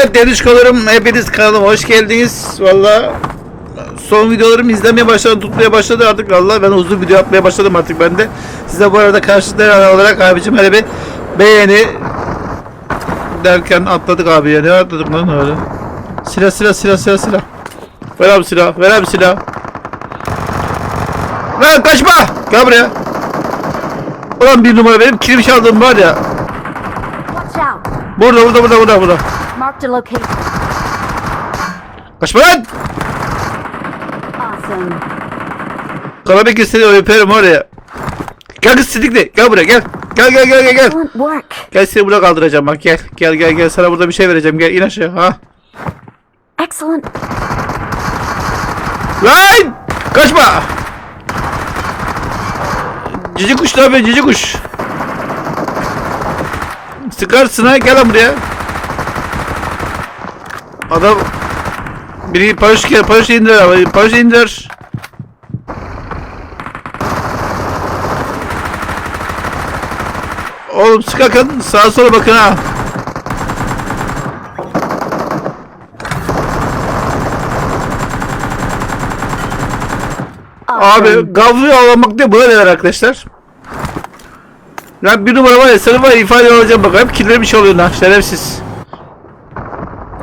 Evet Denişkolarım hepiniz kanalıma hoş geldiniz. Valla son videolarımı izlemeye başladım, tutmaya başladı artık valla ben uzun video yapmaya başladım artık ben de. Size bu arada karşılıklı olarak abicim hele bir beğeni derken atladık abi ya ne atladık lan öyle. Silah silah silah silah silah. Ver abi silah, ver abi silah. Lan kaçma! Gel buraya. Ulan bir numara benim kilim çaldığım var ya. Burada burada burada burada burada. Marked a location. Kaçma lan! Awesome. Kalabek seni öperim oraya. Gel kız sidikli. Gel buraya gel. Gel gel gel gel gel. Excellent work. Gel seni burada kaldıracağım bak gel. Gel gel gel sana burada bir şey vereceğim. Gel in aşağı ha. Excellent. Lan! Kaçma! Cici kuş ne yapıyor cici kuş? Sıkarsın ha gel lan buraya. Adam biri paraşüt gel paraşüt indir abi paraşüt indir. Oğlum sıkakın sağa sola bakın ha. Abi gavlı avlamak diye buna neler arkadaşlar? Ya bir numara var ya sana var ifade alacağım bak hep kirleri bir şey oluyor lan şerefsiz.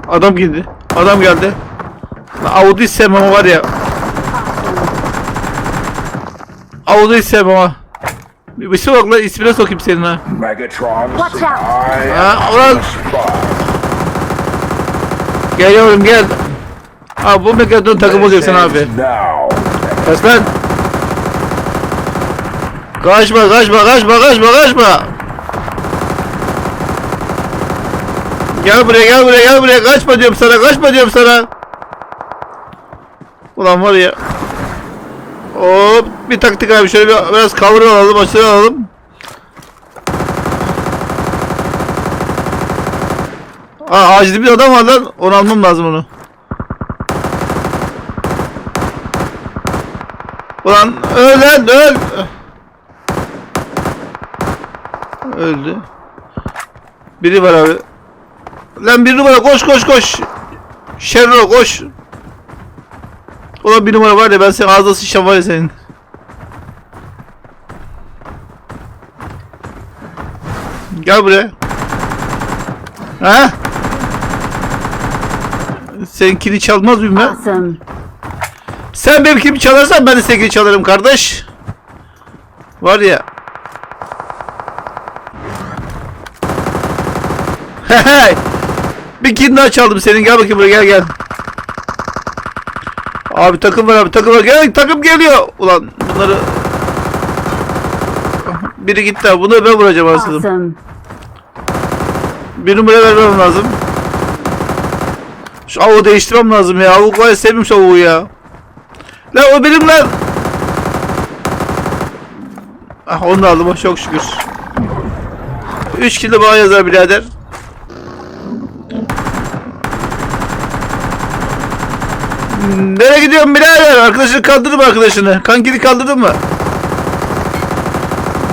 Adam geldi. Adam geldi. Lan Audi sevmem ama var ya. Audi sevmem ama. Bir, şey bak lan ismine sokayım senin ha. Megatron Watch out. Ha, ulan gel yavrum gel. Abi bu Megatron takım olacaksın abi. Kaç lan. Kaçma kaçma kaçma kaçma kaçma. Gel buraya gel buraya gel buraya kaçma diyorum sana kaçma diyorum sana. Ulan var ya. Hop bir taktik abi şöyle bir, biraz cover alalım aşağı alalım. Aa acil bir adam var lan onu almam lazım onu. Ulan öl lan öl. Öldü. Biri var abi. Lan bir numara koş koş koş. Şerro koş. Ulan bir numara var ya ben senin ağzına sıçacağım var ya senin. Gel buraya. Ha? Seninkini çalmaz mıyım ben? Awesome. Sen benim kimi çalarsan ben de seninkini çalarım kardeş. Var ya. Hey! Bir kill daha çaldım senin gel bakayım buraya gel gel. Abi takım var abi takım var gel takım geliyor. Ulan bunları biri gitti abi bunu ben vuracağım aslında. Awesome. Bir numara vermem lazım. Şu avuğu değiştirmem lazım ya. Avuk var sevmiyorum şu avuğu ya. Lan o benim lan. Ah onu da aldım çok şükür. 3 kilo bana yazar birader. Nereye gidiyorsun birader? Arkadaşını kaldırdın mı arkadaşını? Kankini kaldırdın mı?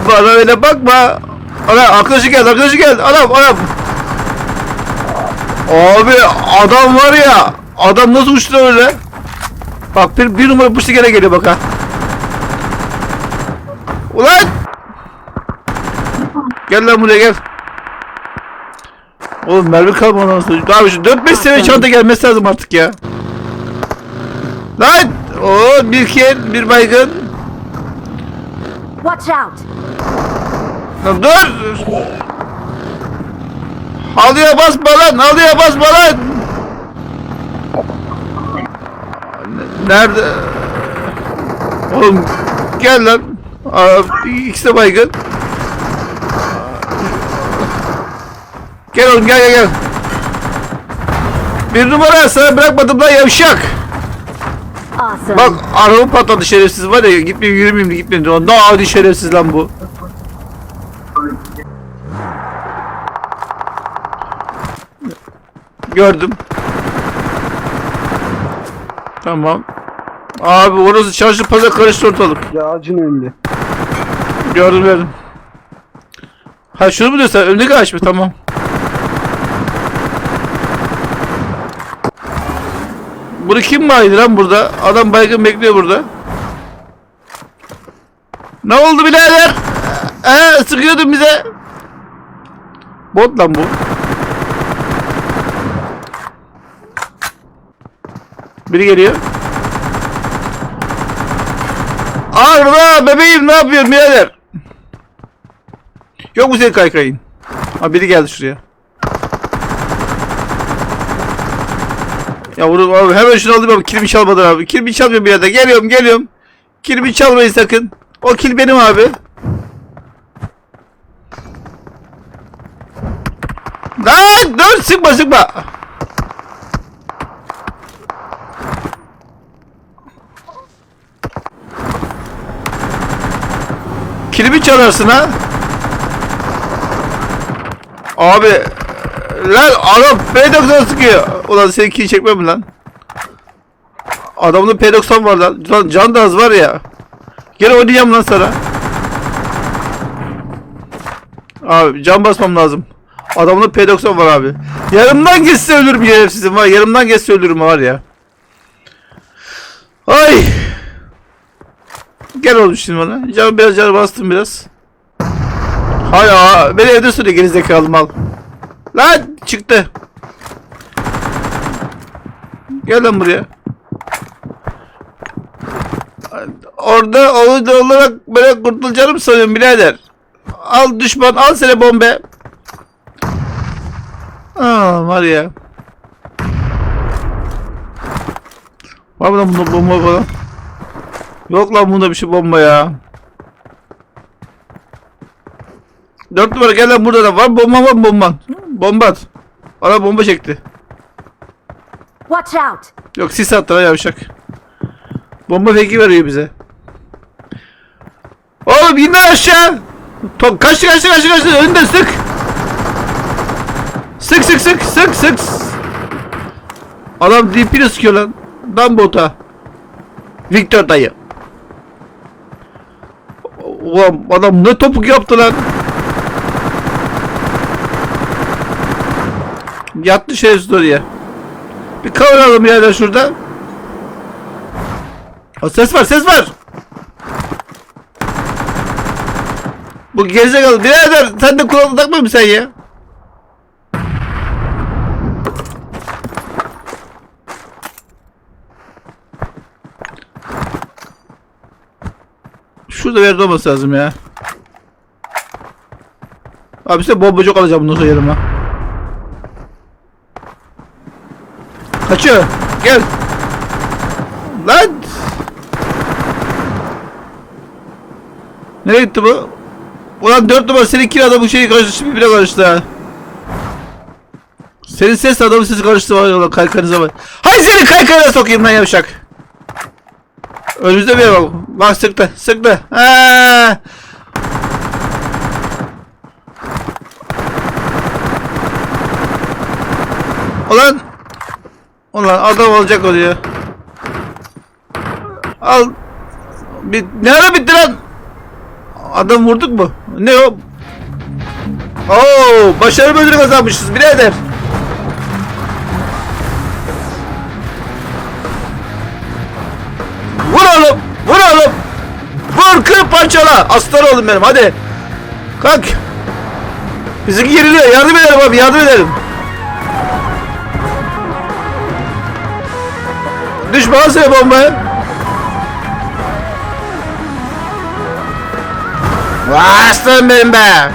Bana öyle bakma. Ana arkadaşı geldi arkadaşı geldi. Adam adam. Abi adam var ya. Adam nasıl uçtu öyle? Bak bir, bir numara uçtu gene geliyor bak ha. Ulan! Gel lan buraya gel. Oğlum mermi kalmadı nasıl? Abi şu 4-5 seviye çanta gelmesi lazım artık ya. Lan! Oo bir kill, bir baygın. Watch out! Lan dur! Halıya basma lan! Halıya basma lan! Nerede? Oğlum gel lan. Aa, ikisi de baygın. Gel oğlum gel gel gel. Bir numara sana bırakmadım lan yavşak. Awesome. Bak araba patladı şerefsiz var ya gitmeyeyim yürümeyeyim de gitmeyeyim diyor. Ne adi şerefsiz lan bu. Gördüm. Tamam. Abi orası çarşı pazar karıştı ortalık. Ya ağacın önünde. Gördüm gördüm. Ha şunu mu diyorsun? Önündeki ağaç mı? Tamam. Bunu kim baydı lan burada? Adam baygın bekliyor burada. Ne oldu birader? Ee, sıkıyordun bize. Bot lan bu. Biri geliyor. Arda bebeğim ne yapıyorsun birader? Yok mu senin kaykayın? Ha biri geldi şuraya. Ya vurup abi hemen şunu alayım abi. Kilimi çalmadın abi. Kilimi çalmıyor bir yerde. Geliyorum geliyorum. Kilimi çalmayın sakın. O kil benim abi. Lan dur sıkma sıkma. Kilimi çalarsın ha. Abi lan adam P90 sıkıyor. Ulan senin kili çekmem lan? Adamın P90 var lan. Lan can da az var ya. Gel oynayacağım lan sana. Abi can basmam lazım. Adamın P90 var abi. Yarımdan geçse ölürüm şerefsizim var. Yarımdan geçse ölürüm var ya. Ay. Gel oğlum şimdi bana. Can biraz can bastım biraz. Hala beni evde sürüyor gerizekalı mal. Lan çıktı. Gel lan buraya. Orada orada olarak böyle kurtulacağım sanıyorum birader. Al düşman al seni bombe. Aa var ya. Var mı lan bunda bomba falan? Yok lan bunda bir şey bomba ya. Dört numara gel lan burada da var bomba var bomba. Bomba at. Ana bomba çekti. Watch out! Yok sis attı lan yavşak. Bomba peki veriyor bize. Oğlum in lan aşağı. Top kaçtı kaçtı kaçtı kaçtı önünde sık. Sık sık sık sık sık. Adam DP'le sıkıyor lan. Dan bota. Victor dayı. Ulan adam ne topuk yaptı lan. Yattı şerefsiz oraya. Bir kavuralım ya da şurada. O ses var ses var. Bu gerizekalı birader sen de kulağına takma mı sen ya? Şurada bir yerde olması lazım ya. Abi size bombacık alacağım bundan sonra yanıma. Kaçıyor. Gel. Lan. Nereye gitti bu? Ulan dört numara senin iki adamın şeyi karıştı bile karıştı ha. Senin ses adamın sesi karıştı var yola kaykanıza bak. Hay seni kaykana sokayım lan yavşak. Önümüzde bir yer bak. Bak sıktı sıktı. Ha. Ulan. Adam olacak o diyor. Al. Bir, ne ara bitti lan? Adam vurduk mu? Ne o? Oo, başarı ödülü kazanmışız birader. Vur oğlum, vur oğlum. Vur kır parçala. Aslan oğlum benim hadi. Kalk. Bizimki geriliyor. Yardım edelim abi yardım edelim. Düşman seni bombaya. Vay aslanım benim be.